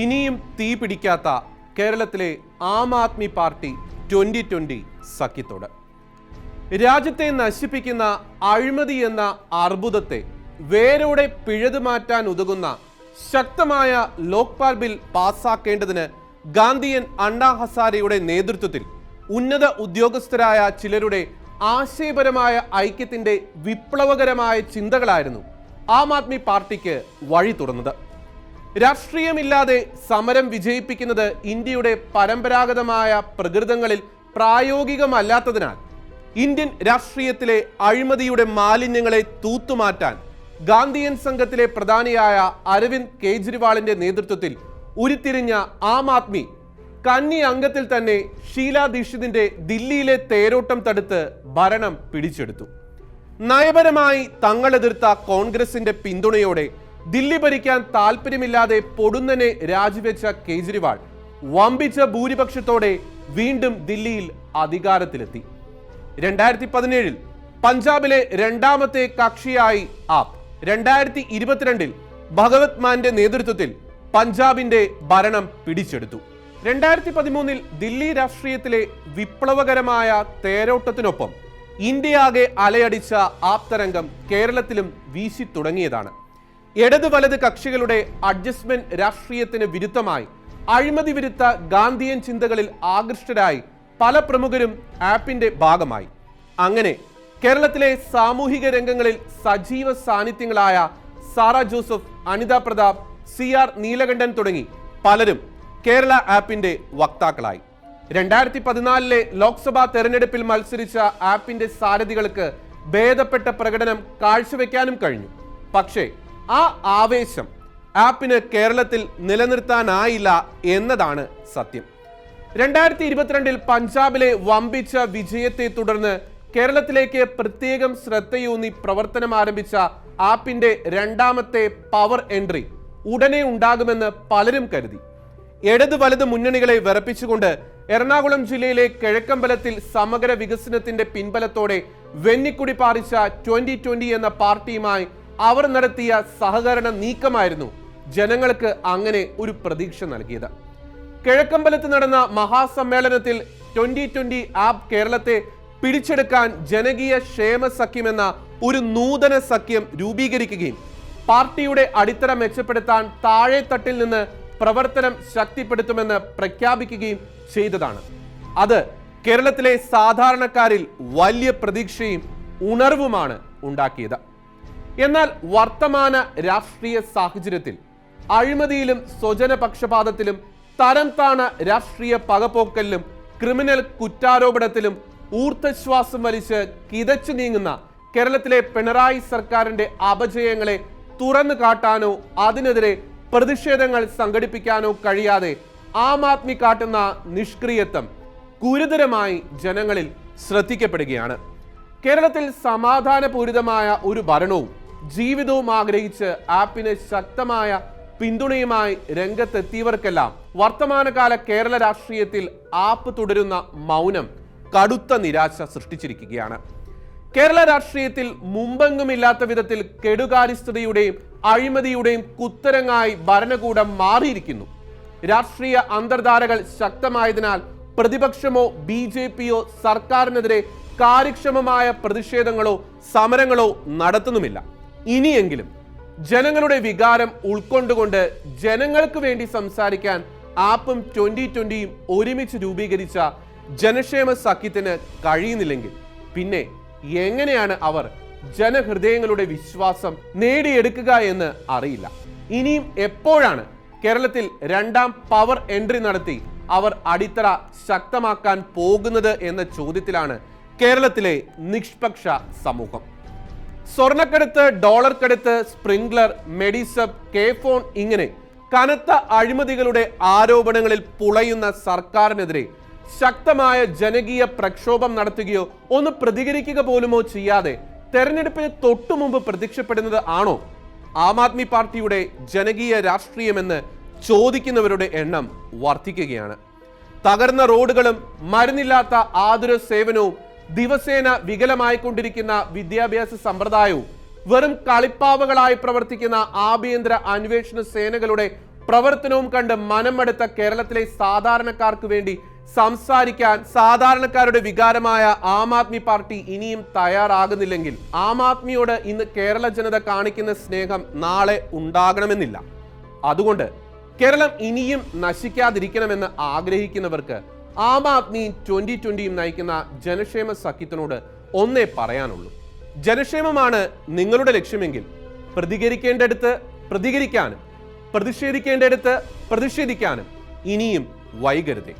ഇനിയും തീ പിടിക്കാത്ത കേരളത്തിലെ Aam Aadmi party twenty twenty സഖ്യത്തോട്. രാജ്യത്തെ നശിപ്പിക്കുന്ന അഴിമതി എന്ന അർബുദത്തെ വേരോടെ പിഴുതു മാറ്റാൻ ഉതകുന്ന ശക്തമായ ലോക്പാൽ ബിൽ പാസാക്കേണ്ടതിന് ഗാന്ധിയൻ അണ്ണാ ഹസാരെയുടെ നേതൃത്വത്തിൽ ഉന്നത ഉദ്യോഗസ്ഥരായ ചിലരുടെ ആശയപരമായ ഐക്യത്തിന്റെ വിപ്ലവകരമായ ചിന്തകളായിരുന്നു ആം ആദ്മി പാർട്ടിക്ക് വഴി തുറന്നത്. രാഷ്ട്രീയമില്ലാതെ സമരം വിജയിപ്പിക്കുന്നത് ഇന്ത്യയുടെ പരമ്പരാഗതമായ പ്രകൃതങ്ങളിൽ പ്രായോഗികമല്ലാത്തതിനാൽ ഇന്ത്യൻ രാഷ്ട്രീയത്തിലെ അഴിമതിയുടെ മാലിന്യങ്ങളെ തൂത്തുമാറ്റാൻ ഗാന്ധിയൻ സംഘത്തിലെ പ്രധാനിയായ അരവിന്ദ് കെജ്രിവാളിന്റെ നേതൃത്വത്തിൽ ഉരുത്തിരിഞ്ഞ ആം ആദ്മി കന്നി അംഗത്തിൽ തന്നെ ഷീലാ ദീക്ഷിതിന്റെ ദില്ലിയിലെ തേരോട്ടം തടുത്ത് ഭരണം പിടിച്ചെടുത്തു. നയപരമായി തങ്ങളെതിർത്ത കോൺഗ്രസിന്റെ പിന്തുണയോടെ ദില്ലി ഭരിക്കാൻ താല്പര്യമില്ലാതെ പൊടുന്നനെ രാജിവെച്ച കേജ്രിവാൾ വമ്പിച്ച ഭൂരിപക്ഷത്തോടെ വീണ്ടും ദില്ലിയിൽ അധികാരത്തിലെത്തി. രണ്ടായിരത്തി പതിനേഴിൽ പഞ്ചാബിലെ രണ്ടാമത്തെ കക്ഷിയായി ആപ്പ് രണ്ടായിരത്തി ഇരുപത്തിരണ്ടിൽ ഭഗവത് മാന്റെ നേതൃത്വത്തിൽ പഞ്ചാബിന്റെ ഭരണം പിടിച്ചെടുത്തു. രണ്ടായിരത്തി പതിമൂന്നിൽ ദില്ലി രാഷ്ട്രീയത്തിലെ വിപ്ലവകരമായ തേരോട്ടത്തിനൊപ്പം ഇന്ത്യയാകെ അലയടിച്ച ആപ്തരംഗം കേരളത്തിലും വീശി തുടങ്ങിയതാണ്. ഇടത് വലത് കക്ഷികളുടെ അഡ്ജസ്റ്റ്മെന്റ് രാഷ്ട്രീയത്തിന് വിരുദ്ധമായി. അഴിമതി വിരുദ്ധ ഗാന്ധിയൻ ചിന്തകളിൽ ആകൃഷ്ടരായി പല പ്രമുഖരും ആപ്പിന്റെ ഭാഗമായി. അങ്ങനെ കേരളത്തിലെ സാമൂഹിക രംഗങ്ങളിൽ സജീവ സാന്നിധ്യങ്ങളായ സാറ ജോസഫ് അനിത പ്രതാപ് സി ആർ നീലകണ്ഠൻ തുടങ്ങി പലരും കേരള ആപ്പിന്റെ വക്താക്കളായി. രണ്ടായിരത്തി പതിനാലിലെ ലോക്സഭാ തെരഞ്ഞെടുപ്പിൽ മത്സരിച്ച ആപ്പിന്റെ സാരഥികൾക്ക് ഭേദപ്പെട്ട പ്രകടനം കാഴ്ചവെക്കാനും കഴിഞ്ഞു. പക്ഷേ ആ ആവേശം ആപ്പിന് കേരളത്തിൽ നിലനിർത്താനായില്ല എന്നതാണ് സത്യം. രണ്ടായിരത്തി ഇരുപത്തിരണ്ടിൽ പഞ്ചാബിലെ വമ്പിച്ച വിജയത്തെ തുടർന്ന് കേരളത്തിലേക്ക് പ്രത്യേകം ശ്രദ്ധയൂന്നി പ്രവർത്തനം ആരംഭിച്ച ആപ്പിന്റെ രണ്ടാമത്തെ പവർ എൻട്രി ഉടനെ ഉണ്ടാകുമെന്ന് പലരും കരുതി. ഇടത് വലത് മുന്നണികളെ വിറപ്പിച്ചുകൊണ്ട് എറണാകുളം ജില്ലയിലെ കിഴക്കമ്പലത്തിൽ സമഗ്ര വികസനത്തിന്റെ പിൻബലത്തോടെ വെന്നിക്കുടി പാറിച്ച ട്വന്റി ട്വന്റി എന്ന പാർട്ടിയുമായി അവർ നടത്തിയ സഹകരണ നീക്കമായിരുന്നു ജനങ്ങൾക്ക് അങ്ങനെ ഒരു പ്രതീക്ഷ നൽകിയത്. കിഴക്കമ്പലത്ത് നടന്ന മഹാസമ്മേളനത്തിൽ ട്വന്റി ട്വന്റി ആപ്പ് കേരളത്തെ പിടിച്ചെടുക്കാൻ ജനകീയ ക്ഷേമ സഖ്യം എന്ന ഒരു നൂതന സഖ്യം രൂപീകരിക്കുകയും പാർട്ടിയുടെ അടിത്തറ മെച്ചപ്പെടുത്താൻ താഴെ തട്ടിൽ നിന്ന് പ്രവർത്തനം ശക്തിപ്പെടുത്തുമെന്ന് പ്രഖ്യാപിക്കുകയും ചെയ്തതാണ്. അത് കേരളത്തിലെ സാധാരണക്കാരിൽ വലിയ പ്രതീക്ഷയും ഉണർവുമാണ് ഉണ്ടാക്കിയത്. എന്നാൽ വർത്തമാന രാഷ്ട്രീയ സാഹചര്യത്തിൽ അഴിമതിയിലും സ്വജനപക്ഷപാതത്തിലും തരം താണ രാഷ്ട്രീയ പകപോക്കലിലും ക്രിമിനൽ കുറ്റാരോപണത്തിലും ഊർദ്ധശ്വാസം വലിച്ച് കിതച്ചു നീങ്ങുന്ന കേരളത്തിലെ പിണറായി സർക്കാരിന്റെ അപജയങ്ങളെ തുറന്നു കാട്ടാനോ അതിനെതിരെ പ്രതിഷേധങ്ങൾ സംഘടിപ്പിക്കാനോ കഴിയാതെ ആം ആദ്മി കാട്ടുന്ന നിഷ്ക്രിയത്വം ഗുരുതരമായി ജനങ്ങളിൽ ശ്രദ്ധിക്കപ്പെടുകയാണ്. കേരളത്തിൽ സമാധാനപൂരിതമായ ഒരു ഭരണവും ജീവിതവും ആഗ്രഹിച്ച് ആപ്പിന് ശക്തമായ പിന്തുണയുമായി രംഗത്തെത്തിയവർക്കെല്ലാം വർത്തമാനകാല കേരള രാഷ്ട്രീയത്തിൽ ആപ്പ് തുടരുന്ന മൗനം കടുത്ത നിരാശ സൃഷ്ടിച്ചിരിക്കുകയാണ്. കേരള രാഷ്ട്രീയത്തിൽ മുമ്പെങ്ങുമില്ലാത്ത വിധത്തിൽ കെടുകാര്യസ്ഥതയുടെയും അഴിമതിയുടെയും കുത്തരങ്ങായി ഭരണകൂടം മാറിയിരിക്കുന്നു. രാഷ്ട്രീയ അന്തർധാരകൾ ശക്തമായതിനാൽ പ്രതിപക്ഷമോ ബി ജെ പിയോ സർക്കാരിനെതിരെ കാര്യക്ഷമമായ പ്രതിഷേധങ്ങളോ സമരങ്ങളോ നടത്തുന്നുമില്ല. ഇനിയെങ്കിലും ജനങ്ങളുടെ വികാരം ഉൾക്കൊണ്ടുകൊണ്ട് ജനങ്ങൾക്ക് വേണ്ടി സംസാരിക്കാൻ ആപ്പും ട്വന്റി ട്വന്റിയും ഒരുമിച്ച് രൂപീകരിച്ച ജനക്ഷേമ സഖ്യത്തിന് കഴിയുന്നില്ലെങ്കിൽ പിന്നെ എങ്ങനെയാണ് അവർ ജനഹൃദയങ്ങളുടെ വിശ്വാസം നേടിയെടുക്കുക എന്ന് അറിയില്ല. ഇനിയും എപ്പോഴാണ് കേരളത്തിൽ രണ്ടാം പവർ എൻട്രി നടത്തി അവർ അടിത്തറ ശക്തമാക്കാൻ പോകുന്നത് എന്ന ചോദ്യത്തിലാണ് കേരളത്തിലെ നിഷ്പക്ഷ സമൂഹം. സ്വർണക്കടത്ത് ഡോളർ കെടുത്ത് സ്പ്രിംഗ്ലർ മെഡിസബ് കെ ഫോൺ ഇങ്ങനെ കനത്ത അഴിമതികളുടെ ആരോപണങ്ങളിൽ പുളയുന്ന സർക്കാരിനെതിരെ ശക്തമായ ജനകീയ പ്രക്ഷോഭം നടത്തുകയോ ഒന്ന് പ്രതികരിക്കുക പോലുമോ ചെയ്യാതെ തെരഞ്ഞെടുപ്പിന് തൊട്ടു മുമ്പ് പ്രത്യക്ഷപ്പെടുന്നത് ആണോ? ആം ആദ്മി പാർട്ടിയുടെ ജനകീയ രാഷ്ട്രീയമെന്ന് ചോദിക്കുന്നവരുടെ എണ്ണം വർദ്ധിക്കുകയാണ്. തകർന്ന റോഡുകളും മരുന്നില്ലാത്ത ആതുര സേവനവും ദിവസേന വികലമായിക്കൊണ്ടിരിക്കുന്ന വിദ്യാഭ്യാസ സമ്പ്രദായവും വെറും കളിപ്പാവകളായി പ്രവർത്തിക്കുന്ന ആഭ്യന്തര അന്വേഷണ സേനകളുടെ പ്രവർത്തനവും കണ്ട് മനമെടുത്ത കേരളത്തിലെ സാധാരണക്കാർക്ക് വേണ്ടി സംസാരിക്കാൻ സാധാരണക്കാരുടെ വികാരമായ ആം ആദ്മി പാർട്ടി ഇനിയും തയ്യാറാകുന്നില്ലെങ്കിൽ ആം ആദ്മിയോട് ഇന്ന് കേരള ജനത കാണിക്കുന്ന സ്നേഹം നാളെ ഉണ്ടാകണമെന്നില്ല. അതുകൊണ്ട് കേരളം ഇനിയും നശിക്കാതിരിക്കണമെന്ന് ആഗ്രഹിക്കുന്നവർക്ക് ആം ആദ്മി ട്വന്റി ട്വന്റിയും നയിക്കുന്ന ജനക്ഷേമ സഖ്യത്തിനോട് ഒന്നേ പറയാനുള്ളൂ. ജനക്ഷേമമാണ് നിങ്ങളുടെ ലക്ഷ്യമെങ്കിൽ പ്രതികരിക്കേണ്ടടുത്ത് പ്രതികരിക്കാനും പ്രതിഷേധിക്കേണ്ടടുത്ത് പ്രതിഷേധിക്കാനും ഇനിയും വൈകരുതേ.